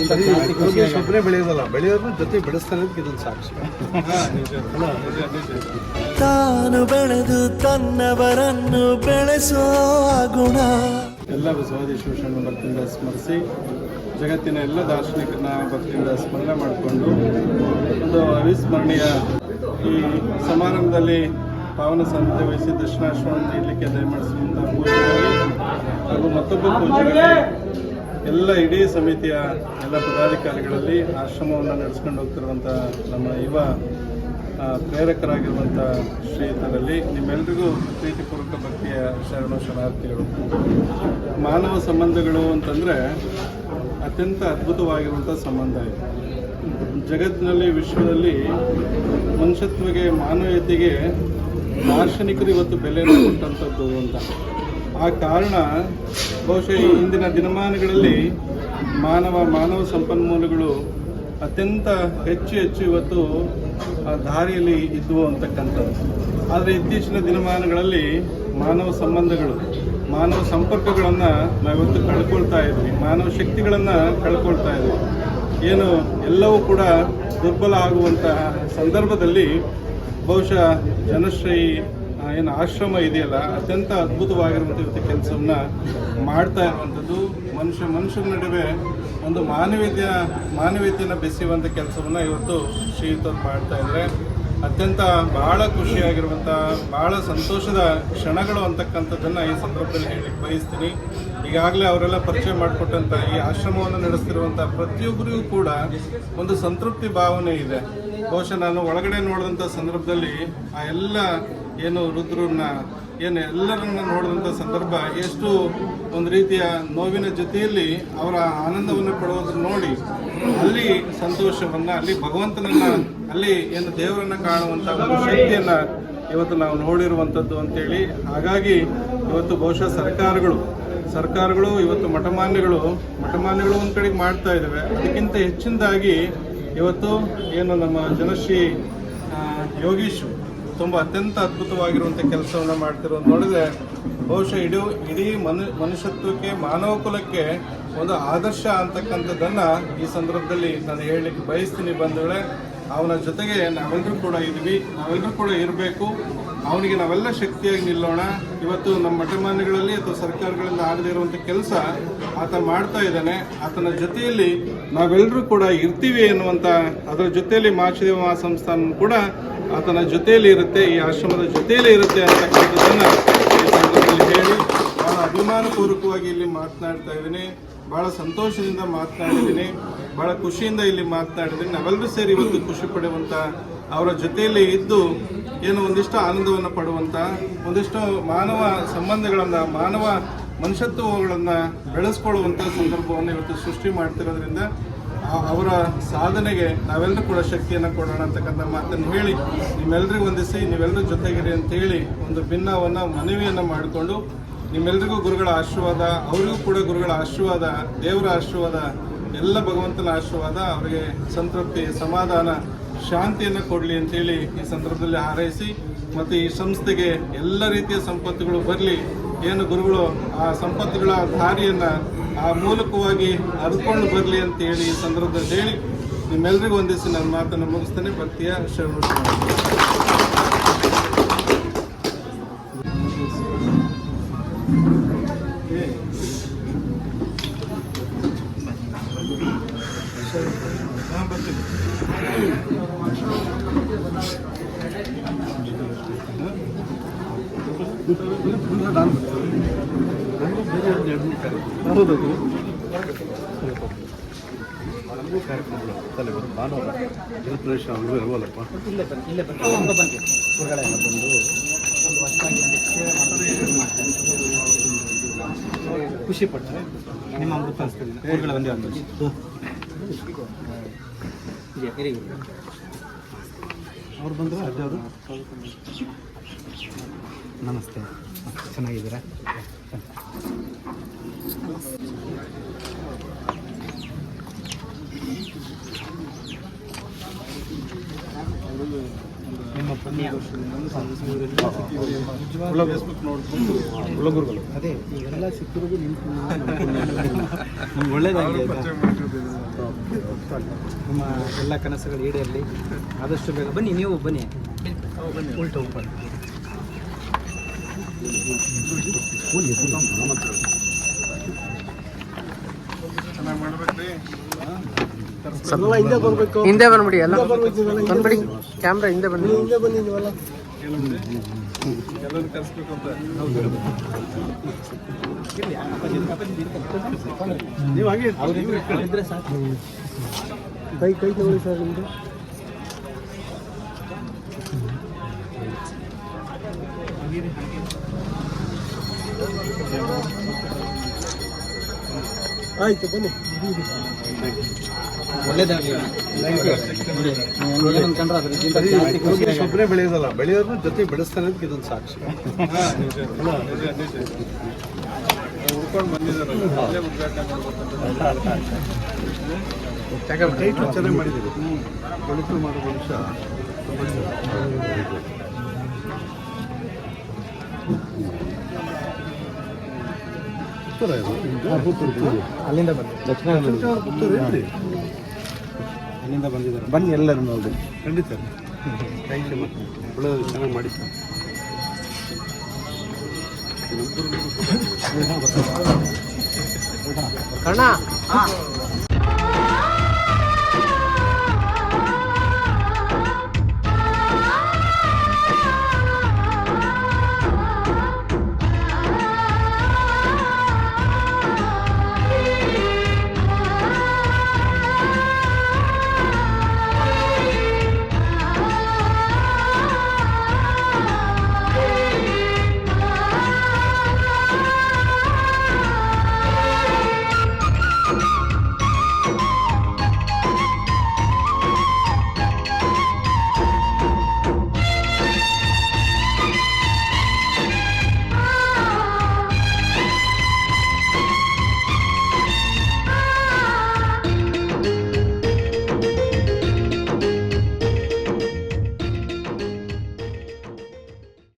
ಒಬ್ಬರೇ ಬೆಳೆಯೋದಲ್ಲ ಬೆಳೆಯೋದ್ರ ಜೊತೆ ಬೆಳೆಸ್ತಾನೆ ಇದೊಂದು ಸಾಕ್ಷಿ. ತಾನು ಬೆಳೆದು ತನ್ನವರನ್ನು ಬೆಳೆಸೋ ಗುಣ. ಎಲ್ಲ ಬಸವಾದಿ ಶಿವಶರಣ ಭಕ್ತಿಯಿಂದ ಸ್ಮರಿಸಿ ಜಗತ್ತಿನ ಎಲ್ಲ ದಾರ್ಶನಿಕರನ್ನ ಭಕ್ತಿಯಿಂದ ಸ್ಮರಣೆ ಮಾಡಿಕೊಂಡು ಒಂದು ಅವಿಸ್ಮರಣೀಯ ಈ ಸಮಾರಂಭದಲ್ಲಿ ಪಾವನ ಸಂತೆ ವಹಿಸಿ ದರ್ಶನಾಶ್ರಮ ನೀಡಲಿಕ್ಕೆ ದಯಮಾಡಿಸಿರುವಂಥ ಪೂಜೆಗಳಿಗೆ ಹಾಗೂ ಮತ್ತೊಬ್ಬ ಪೂಜೆಗಳಿಗೆ ಎಲ್ಲ ಇಡೀ ಸಮಿತಿಯ ಎಲ್ಲ ಪದಾಧಿಕಾರಿಗಳಲ್ಲಿ ಆಶ್ರಮವನ್ನು ನಡೆಸ್ಕೊಂಡು ಹೋಗ್ತಿರುವಂಥ ನಮ್ಮ ಯುವ ಪ್ರೇರಕರಾಗಿರುವಂಥ ಶ್ರೀಯುತರಲ್ಲಿ ನಿಮ್ಮೆಲ್ಲರಿಗೂ ಪ್ರೀತಿಪೂರ್ವಕ ಭಕ್ತಿಯ ಶರಣ ಶರಣಾರ್ಥಿಗಳು. ಮಾನವ ಸಂಬಂಧಗಳು ಅಂತಂದರೆ ಅತ್ಯಂತ ಅದ್ಭುತವಾಗಿರುವಂಥ ಸಂಬಂಧ ಇದೆ. ಜಗತ್ತಿನಲ್ಲಿ, ವಿಶ್ವದಲ್ಲಿ ಮನುಷ್ಯತ್ವಗೆ ಮಾನವೀಯತೆಗೆ ದಾರ್ಶನಿಕರು ಇವತ್ತು ಬೆಲೆಯನ್ನು ಕೊಟ್ಟಂಥದ್ದು ಅಂತ. ಆ ಕಾರಣ ಬಹುಶಃ ಈ ಇಂದಿನ ದಿನಮಾನಗಳಲ್ಲಿ ಮಾನವ ಮಾನವ ಸಂಪನ್ಮೂಲಗಳು ಅತ್ಯಂತ ಹೆಚ್ಚು ಹೆಚ್ಚು ಇವತ್ತು ದಾರಿಯಲ್ಲಿ ಇದ್ವು ಅಂತಕ್ಕಂಥದ್ದು. ಆದರೆ ಇತ್ತೀಚಿನ ದಿನಮಾನಗಳಲ್ಲಿ ಮಾನವ ಸಂಬಂಧಗಳು ಮಾನವ ಸಂಪರ್ಕಗಳನ್ನು ನಾವಿವತ್ತು ಕಳ್ಕೊಳ್ತಾ ಇದ್ವಿ. ಮಾನವ ಶಕ್ತಿಗಳನ್ನು ಕಳ್ಕೊಳ್ತಾ ಇದ್ವಿ. ಏನು ಎಲ್ಲವೂ ಕೂಡ ದುರ್ಬಲ ಆಗುವಂತಹ ಸಂದರ್ಭದಲ್ಲಿ ಬಹುಶಃ ಜನಶ್ರೀ ಆ, ಏನು ಆಶ್ರಮ ಇದೆಯಲ್ಲ, ಅತ್ಯಂತ ಅದ್ಭುತವಾಗಿರುವಂಥ ಕೆಲಸವನ್ನ ಮಾಡ್ತಾ ಇರುವಂಥದ್ದು. ಮನುಷ್ಯ ಮನುಷ್ಯರ ನಡುವೆ ಒಂದು ಮಾನವೀಯತೆಯ ಮಾನವೀಯತೆಯನ್ನು ಬೆಸೆಯುವಂಥ ಕೆಲಸವನ್ನ ಇವತ್ತು ಶ್ರೀಯುತರು ಮಾಡ್ತಾ ಇದ್ದಾರೆ. ಅತ್ಯಂತ ಬಹಳ ಖುಷಿಯಾಗಿರುವಂಥ ಬಹಳ ಸಂತೋಷದ ಕ್ಷಣಗಳು ಅಂತಕ್ಕಂಥದ್ದನ್ನು ಈ ಸಂದರ್ಭದಲ್ಲಿ ಹೇಳಲಿಕ್ಕೆ ಬಯಸ್ತೀನಿ. ಈಗಾಗಲೇ ಅವರೆಲ್ಲ ಪರಿಚಯ ಮಾಡಿಕೊಟ್ಟಂಥ ಈ ಆಶ್ರಮವನ್ನು ನಡೆಸ್ತಿರುವಂಥ ಪ್ರತಿಯೊಬ್ಬರಿಗೂ ಕೂಡ ಒಂದು ಸಂತೃಪ್ತಿ ಭಾವನೆ ಇದೆ. ಬಹುಶಃ ನಾನು ಒಳಗಡೆ ನೋಡಿದಂಥ ಸಂದರ್ಭದಲ್ಲಿ ಆ ಎಲ್ಲ ಏನು ರುದ್ರನ್ನ ಏನು ಎಲ್ಲರನ್ನ ನೋಡಿದಂಥ ಸಂದರ್ಭ ಎಷ್ಟು ಒಂದು ರೀತಿಯ ನೋವಿನ ಜೊತೆಯಲ್ಲಿ ಅವರ ಆನಂದವನ್ನು ಪಡುವುದನ್ನು ನೋಡಿ, ಅಲ್ಲಿ ಸಂತೋಷವನ್ನು, ಅಲ್ಲಿ ಭಗವಂತನನ್ನ, ಅಲ್ಲಿ ಏನು ದೇವರನ್ನು ಕಾಣುವಂಥ ಒಂದು ಶಕ್ತಿಯನ್ನು ಇವತ್ತು ನಾವು ನೋಡಿರುವಂಥದ್ದು ಅಂತೇಳಿ. ಹಾಗಾಗಿ ಇವತ್ತು ಬಹುಶಃ ಸರ್ಕಾರಗಳು ಸರ್ಕಾರಗಳು, ಇವತ್ತು ಮಠಮಾನ್ಯಗಳು ಮಠಮಾನ್ಯಗಳು ಒಂದು ಕಡೆಗೆ ಮಾಡ್ತಾ ಇದ್ದಾವೆ ಅದಕ್ಕಿಂತ ಹೆಚ್ಚಿನದಾಗಿ ಇವತ್ತು ಏನು ನಮ್ಮ ಜನಶ್ರೀ ಯೋಗೀಶ್ ತುಂಬ ಅತ್ಯಂತ ಅದ್ಭುತವಾಗಿರುವಂಥ ಕೆಲಸವನ್ನು ಮಾಡ್ತಿರೋದು ನೋಡಿದ್ರೆ ಬಹುಶಃ ಇಡೀ ಇಡೀ ಮನು, ಮನುಷ್ಯತ್ವಕ್ಕೆ ಮಾನವ ಕುಲಕ್ಕೆ ಒಂದು ಆದರ್ಶ ಅಂತಕ್ಕಂಥದ್ದನ್ನು ಈ ಸಂದರ್ಭದಲ್ಲಿ ನಾನು ಹೇಳಲಿಕ್ಕೆ ಬಯಸ್ತೀನಿ ಬಂಧುಗಳೇ. ಅವನ ಜೊತೆಗೆ ನಾವೆಲ್ಲರೂ ಕೂಡ ಇದ್ವಿ. ನಾವೆಲ್ಲರೂ ಕೂಡ ಇರಬೇಕು. ಅವನಿಗೆ ನಾವೆಲ್ಲ ಶಕ್ತಿಯಾಗಿ ನಿಲ್ಲೋಣ. ಇವತ್ತು ನಮ್ಮ ಮಠಮಾನ್ಯಗಳಲ್ಲಿ ಅಥವಾ ಸರ್ಕಾರಗಳಿಂದ ಆಗದೇ ಇರುವಂಥ ಕೆಲಸ ಆತ ಮಾಡ್ತಾ ಇದ್ದಾನೆ. ಆತನ ಜೊತೆಯಲ್ಲಿ ನಾವೆಲ್ಲರೂ ಕೂಡ ಇರ್ತೀವಿ ಎನ್ನುವಂಥ ಅದರ ಜೊತೆಯಲ್ಲಿ ಮಾಚಿದೇವ ಮಹಾಸಂಸ್ಥಾನ ಕೂಡ ಆತನ ಜೊತೆಯಲ್ಲಿ ಇರುತ್ತೆ, ಈ ಆಶ್ರಮದ ಜೊತೆಯಲ್ಲಿ ಇರುತ್ತೆ ಅಂತಕ್ಕಂಥದ್ದನ್ನು ಈ ಸಂದರ್ಭದಲ್ಲಿ ಹೇಳಿ ಬಹಳ ಅಭಿಮಾನಪೂರ್ವಕವಾಗಿ ಇಲ್ಲಿ ಮಾತನಾಡ್ತಾ ಇದ್ದೀನಿ. ಬಹಳ ಸಂತೋಷದಿಂದ ಮಾತನಾಡಿದ್ದೀನಿ. ಬಹಳ ಖುಷಿಯಿಂದ ಇಲ್ಲಿ ಮಾತನಾಡಿದ್ದೀನಿ. ನಾವೆಲ್ಲರೂ ಸೇರಿ ಇವತ್ತು ಖುಷಿ ಪಡುವಂಥ ಅವರ ಜೊತೆಯಲ್ಲಿ ಇದ್ದು ಏನು ಒಂದಿಷ್ಟು ಆನಂದವನ್ನು ಪಡುವಂಥ ಒಂದಿಷ್ಟು ಮಾನವ ಸಂಬಂಧಗಳನ್ನು, ಮಾನವ ಮನುಷ್ಯತ್ವಗಳನ್ನು ಬೆಳೆಸ್ಕೊಳ್ಳುವಂಥ ಸಂದರ್ಭವನ್ನು ಇವತ್ತು ಸೃಷ್ಟಿ ಮಾಡ್ತಿರೋದ್ರಿಂದ ಅವರ ಸಾಧನೆಗೆ ನಾವೆಲ್ಲರೂ ಕೂಡ ಶಕ್ತಿಯನ್ನು ಕೊಡೋಣ ಅಂತಕ್ಕಂಥ ಮಾತನ್ನು ಹೇಳಿ ನಿಮ್ಮೆಲ್ಲರಿಗೂ ವಂದಿಸಿ ನೀವೆಲ್ಲರೂ ಜೊತೆಗಿರಿ ಅಂತ ಹೇಳಿ ಒಂದು ಭಿನ್ನವನ್ನು, ಮನವಿಯನ್ನು ಮಾಡಿಕೊಂಡು ನಿಮ್ಮೆಲ್ಲರಿಗೂ ಗುರುಗಳ ಆಶೀರ್ವಾದ, ಅವರಿಗೂ ಕೂಡ ಗುರುಗಳ ಆಶೀರ್ವಾದ, ದೇವರ ಆಶೀರ್ವಾದ, ಎಲ್ಲ ಭಗವಂತನ ಆಶೀರ್ವಾದ, ಅವರಿಗೆ ಸಂತೃಪ್ತಿ, ಸಮಾಧಾನ, ಶಾಂತಿಯನ್ನು ಕೊಡಲಿ ಅಂತೇಳಿ ಈ ಸಂದರ್ಭದಲ್ಲಿ ಹಾರೈಸಿ, ಮತ್ತು ಈ ಸಂಸ್ಥೆಗೆ ಎಲ್ಲ ರೀತಿಯ ಸಂಪತ್ತುಗಳು ಬರಲಿ ಏನು ಗುರುಗಳು ಆ ಸಂಪತ್ತುಗಳ ದಾರಿಯನ್ನು ಆ ಮೂಲಕವಾಗಿ ಹರ್ಕೊಂಡು ಬರಲಿ ಅಂತ ಹೇಳಿ ಈ ಸಂದರ್ಭದಲ್ಲಿ ಹೇಳಿ ನಿಮ್ಮೆಲ್ಲರಿಗೂ ಒಂದಿಸಿ ನನ್ನ ಮಾತನ್ನು ಮುಗಿಸ್ತೇನೆ. ಭಕ್ತಿಯ ಶರಣ ಭಾನುವಾರ ಅವರು ಇಲ್ಲೇ ಬಂದು ಖುಷಿ ಪಡ್ತಾರೆ ನಿಮ್ಮ ಅಮೃತ ಅವ್ರು ಬಂದರೆ ಅದೇ ಅವರು ನಮಸ್ತೆ. ಚೆನ್ನಾಗಿದ್ದೀರಾ? ನಿಮ್ಮ ಪುಣ್ಯ. ಕುಲಗುರುಗಳು ಅದೇ ಇವೆಲ್ಲ ಸಿಕ್ಕರಿಗೂ ನಿಮ್ಮ ಒಳ್ಳೇದಾಗಿದೆ ನಿಮ್ಮ ಎಲ್ಲ ಕನಸುಗಳು ಈಡೇರಲಿ. ಆದಷ್ಟು ಬೇಗ ಬನ್ನಿ ನೀವು ಬನ್ನಿ. ಉಲ್ಟು ಬನ್ನಿ ಹಿಂದೆ ಬಂದ್ಬಿಡಿ ಎಲ್ಲ. ಬಂದ್ಬಿಡಿ. ಕ್ಯಾಮ್ರಾ ಹಿಂದೆ ಬನ್ನಿ. ಹಿಂದೆ ಕರೆಸ್ಬೇಕು ಅಂತ ಇರ್ಲಿ, ಅಪ್ಪಾಜಿ ಅಪ್ಪಾಜಿ ಇರ್ತಾರೆ. ನೀವು ಹಾಗೆ ಅವ್ರಿದ್ರೆ ಅವ್ರಿದ್ರೆ ಸಾಕು ಕೈ ಕೈ ತಗೊಳ್ಳಿ ಸರ್ ನಿಮ್ಮದು ಆಯ್ತು ಬನ್ನಿ. ಒಳ್ಳೇದಾಗಲಿ. ಒಬ್ಬರೇ ಬೆಳೆಯೋದಲ್ಲ ಬೆಳೆಯೋದ್ರ ಜೊತೆ ಬೆಳೆಸ್ತಾನೆ ಅಂತ ಇದೊಂದು ಸಾಕ್ಷಿ. ಹಾ, ನಿಜ ನಿಜ ನಿಜ ಉಳ್ಕೊಂಡು ಪುತ್ತೂರ ಇದು? ಪುತ್ತೂರು. ಅಲ್ಲಿಂದ ಬನ್ನಿ ದಕ್ಷಿಣ ಪುತ್ತೂರು ಏನ್ರಿ? ಅಲ್ಲಿಂದ ಬಂದಿದ್ದಾರೆ ಬನ್ನಿ ಎಲ್ಲರೂ ನೋಡಿ ಖಂಡಿತ ಥ್ಯಾಂಕ್ ಯು ಮತ್ತೆ ಒಳ್ಳೆಯದು ಚೆನ್ನಾಗಿ ಮಾಡಿ ಸರ್ ಕಣ್ಣ